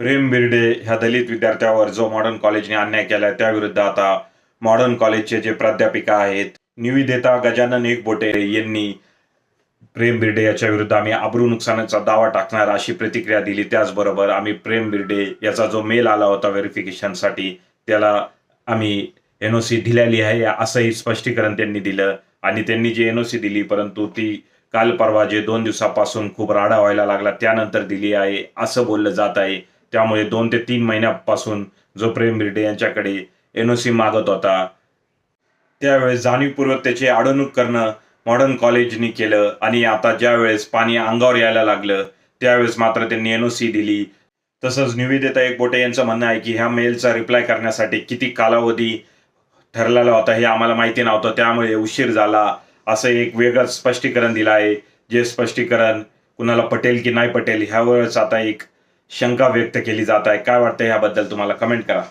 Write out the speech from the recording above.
प्रेम बिर्डे ह्या दलित विद्यार्थ्यावर जो मॉडर्न कॉलेजने अन्याय केला त्याविरुद्ध आता मॉडर्न कॉलेजचे जे प्राध्यापिका आहेत निविदेता गजानन एकबोटे यांनी प्रेम बिर्डे याच्या विरुद्ध आम्ही आबरू नुकसानाचा दावा टाकणार अशी प्रतिक्रिया दिली. त्याचबरोबर आम्ही प्रेम बिर्डे याचा जो मेल आला होता व्हेरिफिकेशनसाठी त्याला आम्ही एन ओ सी दिलेली आहे असंही स्पष्टीकरण त्यांनी दिलं. आणि त्यांनी जी एन ओ सी दिली परंतु ती काल परवा जे दोन दिवसापासून खूप राडा व्हायला लागला त्यानंतर दिली आहे असं बोललं जात आहे. त्यामुळे दोन ते तीन महिन्यापासून जो प्रेम बिर्डे यांच्याकडे एन ओ सी मागत होता त्यावेळेस जाणीवपूर्वक त्याची अडवणूक करणं मॉडर्न कॉलेजनी केलं आणि आता ज्यावेळेस पाणी अंगावर यायला लागलं त्यावेळेस मात्र त्यांनी एन ओ सी दिली. तसंच निवेदिता एकबोटे यांचं म्हणणं आहे की ह्या मेलचा रिप्लाय करण्यासाठी किती कालावधी ठरलेला होता हे आम्हाला माहिती नव्हतं त्यामुळे उशीर झाला. असं एक वेगळं स्पष्टीकरण दिलं आहे. जे स्पष्टीकरण कुणाला पटेल की नाही पटेल ह्यावरच आता एक शंका व्यक्त केली जात आहे. काय वाटतं याबद्दल तुम्हाला कमेंट करा.